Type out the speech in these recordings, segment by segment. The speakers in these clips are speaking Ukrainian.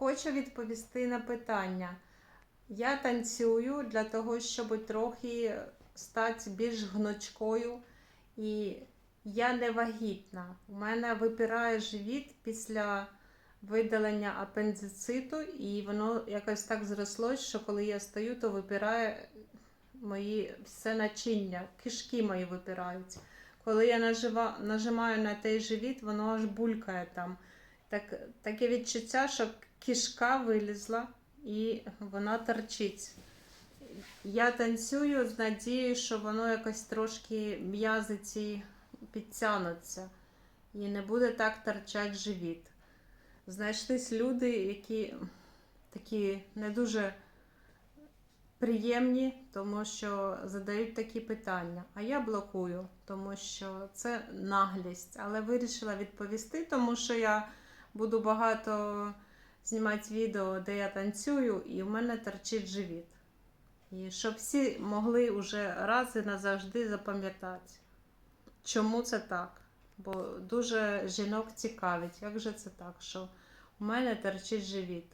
Хочу відповісти на питання. Я танцюю для того, щоб трохи стати більш гнучкою. І я не вагітна. У мене випирає живіт після видалення апендициту, і воно якось так зросло, що коли я стою, то випирає мої все начиння, кишки мої випирають. Коли я нажива, нажимаю на той живіт, воно аж булькає там. Так, таке відчуття, що кишка вилізла і вона торчить. Я танцюю з надією, що воно якось трошки м'язи ці підтягнуться і не буде так торчати живіт. Знайшлись люди, які такі не дуже приємні, тому що задають такі питання. А я блокую, тому що це наглість. Але вирішила відповісти, тому що я буду багато знімати відео, де я танцюю, і в мене торчить живіт. І щоб всі могли вже раз і назавжди запам'ятати, чому це так. Бо дуже жінок цікавить, як же це так, що у мене торчить живіт.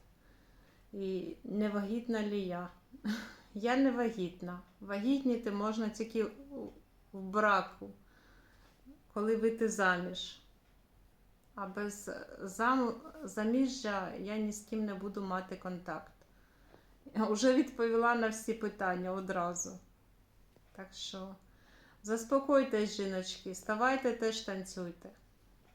І не вагітна лі я. Я не вагітна. Вагітніти можна тільки в браку, коли вийти заміж. А без зам... заміжжя я ні з ким не буду мати контакт. Я вже відповіла на всі питання одразу. Так що заспокойтесь, жіночки, ставайте теж танцюйте.